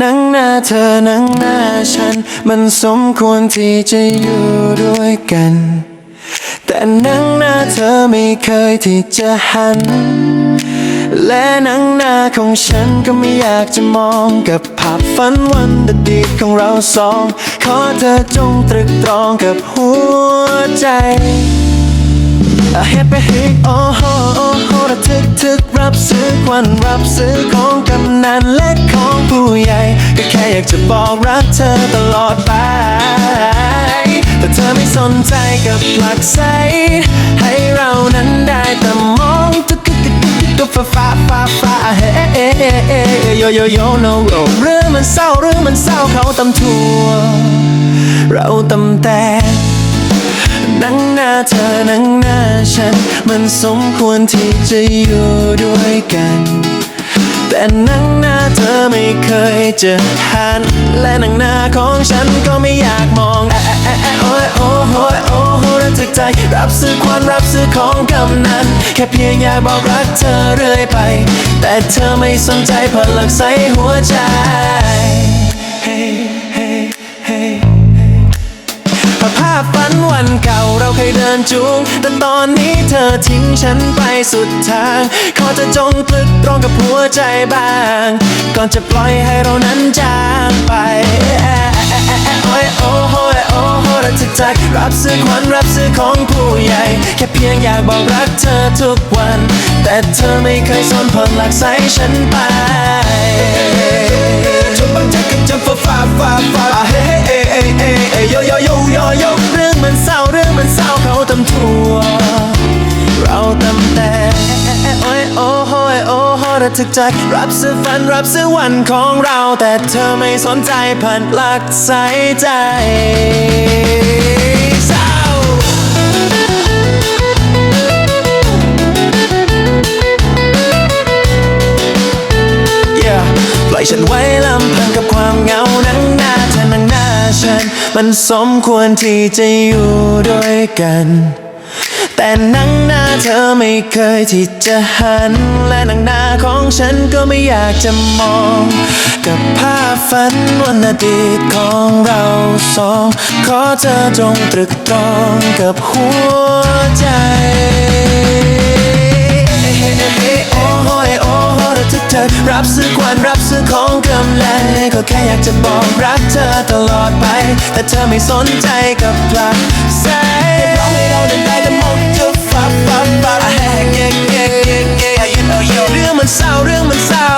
นั่งหน้าเธอนั่งหน้าฉัน มันสมควรที่จะอยู่ด้วยกัน แต่นั่งหน้าเธอไม่เคยที่จะหัน และหนังหน้าของฉันก็ไม่อยากจะมองกับภาพฝันวันอดีตของเราสอง ขอเธอจงตรึกตรองกับหัวใจเฮ็ดไป ระทึกทึกรับซื้อควันรับซื้อของกำนันและของผู้ใหญ่ ก็แค่อยากจะบอกรักเธอตลอดไป แต่เธอไม่สนใจกับหลักใสให้เรานั้นได้แต่มองทุกทุกทุกทุกฟ้าฟ้าฟ้าฟ้าเฮ้โยโยโย no เรื่องมันเศร้าเรื่องมันเศร้าเขาตำทัวเราตำแต่นั่งหน้าเธอนั่ง ฉัน มันสมควรที่จะอยู่ด้วยกัน แต่นั่งหน้าเธอไม่เคยจะหันและนั่งหน้าของฉันก็ไม่อยากมองแอะแอะแอะโอ้ยโอ้โหโอ้โหระทึกใจ รับซื้อควันรับซื้อของกำนัน แค่เพียงอยากบอกรักเธอเรื่อยไป แต่เธอไม่สนใจพลักใส่หัวใจ Hey, hey, hey. ภาพฝันวันเก่าเราเคยเดินจูงแต่ตอน อนนี้เธอทิ้งฉันไปสุดทาง ขอจะจงตรึกตรงกับหัวใจบ้าง ก่อนจะปล่อยให้เรานั้นจางไปโอ้ยโอ้โหยโอ้โหระทึกใจรับซื้อควันรับซื้อของผู้ใหญ่ แค่เพียงอยากบอกรักเธอทุกวัน แต่เธอไม่เคยสนผลหลักใส่ฉันไปจนบางใจก็จะฟ้าฟ้าฟ้าฟ้าเฮ้เฮ้เฮ้เฮ้เฮ้โยโยโยโยโยเรื่องมันเศร้าเรื่องมันเศร้าเขาตำทัว ระทึกใจรับซื้อฝันรับซื้อวันของเรา แต่เธอไม่สนใจผ่านหลักใส่ใจเศร้า Yeah ปล่อยฉันไว้ลำพังกับความเหงานั่งหน้าเธอนั่งหน้าฉัน มันสมควรที่จะอยู่ด้วยกัน แต่นั่งหน้าเธอไม่เคยที่จะหัน และนั่งหน้าของฉันก็ไม่อยากจะมอง กับภาพฝันวันอดีตของเราสอง ขอเธอจงตรึกตรองกับหัวใจโอ้โหโอ้โหระทึกเธอรับซื้อควันรับซื้อของกำลังก็แค่อยากจะบอกรักเธอตลอดไป แต่เธอไม่สนใจกับพลัก เย้เรื่องมันเศร้าเรื่องมันเศร้า